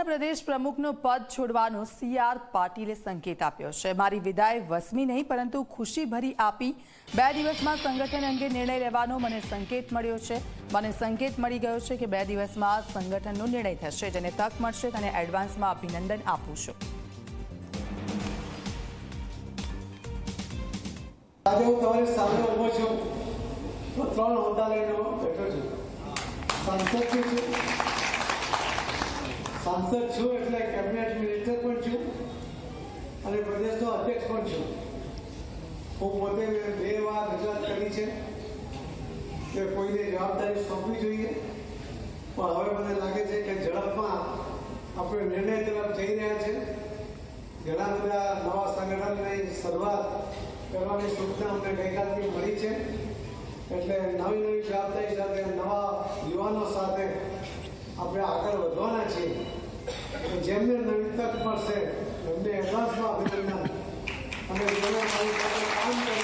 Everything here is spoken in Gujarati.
ભાજપના પ્રદેશ પ્રમુખનો પદ છોડવાનો સી આર પાટીલે સંકેત આપ્યો છે. મારી વિદાય વસમી નહીં, પરંતુ ખુશીભરી આપી બે દિવસમાં સંગઠન અંગે નિર્ણય લેવાનો મને સંકેત મળ્યો છે. મને સંકેત મળી ગયો છે કે બે દિવસમાં સંગઠનનો નિર્ણય થશે, જેને તક મળશે તેને એડવાન્સમાં અભિનંદન આપું છું. આજે છું. સાંસદ છું એટલે કેબિનેટ મિનિસ્ટર પણ છું અને પ્રદેશનો અધ્યક્ષ પણ છું. હું પોતે બે વાર રજૂઆત કરી છે કે કોઈને જવાબદારી સોંપવી જોઈએ. પણ હવે મને લાગે છે કે ઝડપમાં આપણે નિર્ણય તરફ જઈ રહ્યા છે. ઘણા બધા નવા સંગઠનની શરૂઆત કરવાની સૂચના અમને ગઈકાલથી મળી છે. એટલે નવી નવી જવાબદારી સાથે, નવા યુવાનો સાથે આપણે આગળ વધવાના છીએ. જેમને નવી તક મળશે એમને એડવાન્સમાં અભિનંદન અને જેને મારી સાથે કામ